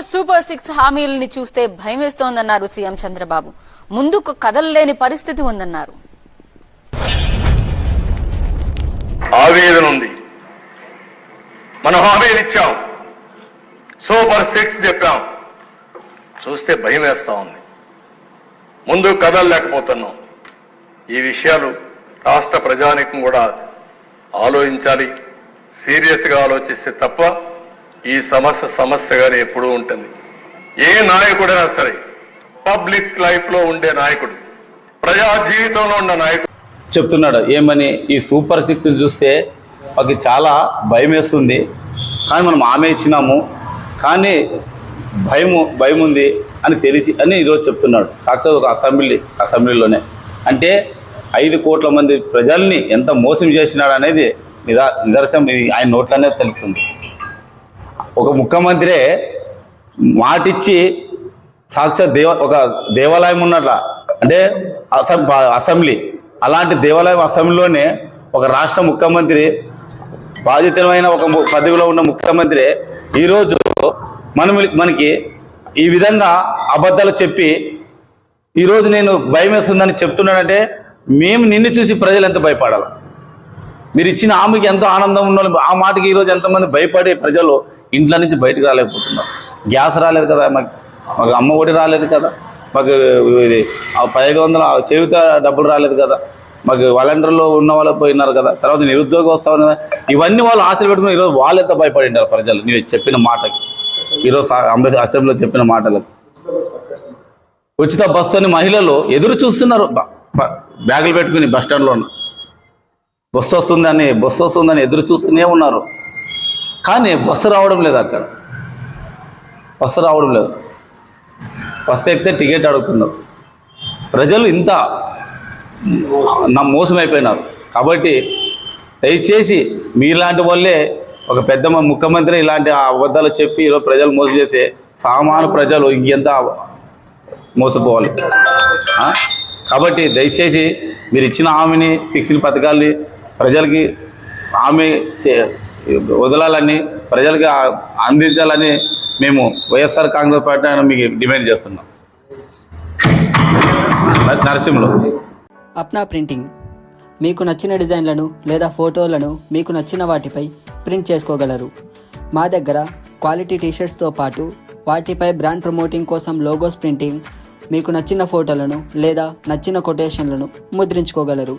Super six హామీలని చూస్తే భయం వేస్తోందన్నారు CM Chandrababu. ముందుకు కదలలేని పరిస్థితి ఉందన్నారు. ఆవేదన ఉంది. మనం హామీలు ఇచ్చాం. సూపర్ సిక్స్ చెప్పాం. చూస్తే భయం వేస్తా ఉంది. ముందు కదలలేకపోతున్నాం. ఈ విషయాలు రాష్ట్ర ప్రజానికం కూడా ఆలోచించాలి. సీరియస్గా ఆలోచిస్తే తప్ప ఈ సమస్య సమస్యగానే ఎప్పుడూ ఉంటుంది. ఏ నాయకుడైనా సరే పబ్లిక్ లైఫ్లో ఉండే నాయకుడు ప్రజా జీవితంలో ఉన్న నాయకుడు. చెప్తున్నాడు ఏమని? ఈ సూపర్ సిక్స్ చూస్తే మాకు చాలా భయం వేస్తుంది. కానీ మనం ఆమె ఇచ్చినాము. కానీ భయము భయం ఉంది అని తెలిసి అని ఈరోజు చెప్తున్నాడు. సాక్షాత్ ఒక అసెంబ్లీ అసెంబ్లీలోనే. అంటే ఐదు కోట్ల మంది ప్రజల్ని ఎంత మోసం చేసినాడు అనేది నిదా నిదర్శనం ఇది ఆయన నోట్లోనే తెలుస్తుంది. ఒక ముఖ్యమంత్రి మాటిచ్చి సాక్షాత్ దేవ ఒక దేవాలయం ఉన్నట్ల అంటే అసెం అసెంబ్లీ అలాంటి దేవాలయం అసెంబ్లీలోనే ఒక రాష్ట్ర ముఖ్యమంత్రి బాధితమైన ఒక ము- పదవిలో ఉన్న ముఖ్యమంత్రి ఈరోజు మనం మనకి ఈ విధంగా అబద్ధాలు చెప్పి ఈరోజు నేను భయం వేస్తుందని చెప్తున్నానంటే మేము నిన్ను చూసి ప్రజలు ఎంత భయపడాలి? మీరు ఇచ్చిన ఆమెకి ఎంతో ఆనందం ఉన్న వాళ్ళు, ఆ మాటకి ఈరోజు ఎంతమంది భయపడే ప్రజలు ఇంట్లో నుంచి బయటకు రాలేకపోతున్నారు. గ్యాస్ రాలేదు కదా మాకు. మాకు అమ్మ ఒడి రాలేదు కదా. మాకు ఇది ఆ పదిహేను వందల చెవిత డబ్బులు రాలేదు కదా. మాకు వాలంటీర్లో ఉన్న వాళ్ళు పోయినారు కదా. తర్వాత నిరుద్యోగ వస్తామని కదా. ఇవన్నీ వాళ్ళు ఆశలు పెట్టుకుని ఈరోజు వాళ్ళెంత భయపడింటారు ప్రజలు? ನೀವು చెప్పిన మాటకి. ఈరోజు అంబేద్కర్ అసెంబ్లీలో చెప్పిన మాటలకు. ఉచిత బస్సు అని మహిళలు ఎదురు చూస్తున్నారు. బ్యాగులు పెట్టుకుని బస్ స్టాండ్లో బస్సు వస్తుందని బస్సు వస్తుందని ఎదురు చూస్తూనే ఉన్నారు. కానీ బస్సు రావడం లేదు అక్కడ. బస్సు రావడం లేదు. బస్సు ఎక్కితే టికెట్ అడుగుతున్నారు. ప్రజలు ఇంత నా మోసమైపోయినారు. కాబట్టి దయచేసి మీలాంటి వాళ్ళే ఒక పెద్ద ముఖ్యమంత్రి ఇలాంటి అబద్ధాలు చెప్పి ఈరోజు ప్రజలు మోసం చేస్తే సామాన్య ప్రజలు ఇంకెంత మోసపోవాలి? కాబట్టి దయచేసి మీరు ఇచ్చిన హామీని శిక్షణ పథకాల్ని ప్రజలకి హామీ చే- వదలాలని ప్రజలకి అందించాలని మేము వైఎస్ఆర్ కాంగ్రెస్ పార్టీ మీకు డిమాండ్ చేస్తున్నాం. నరసింహలో. అప్నా ప్రింటింగ్. మీకు నచ్చిన డిజైన్లను లేదా ఫోటోలను మీకు నచ్చిన వాటిపై ప్రింట్ చేసుకోగలరు. మా దగ్గర క్వాలిటీ టీషర్ట్స్తో పాటు వాటిపై బ్రాండ్ ప్రమోటింగ్ కోసం లోగోస్ ప్రింటింగ్ మీకు నచ్చిన ఫోటోలను లేదా నచ్చిన కొటేషన్లను ముద్రించుకోగలరు.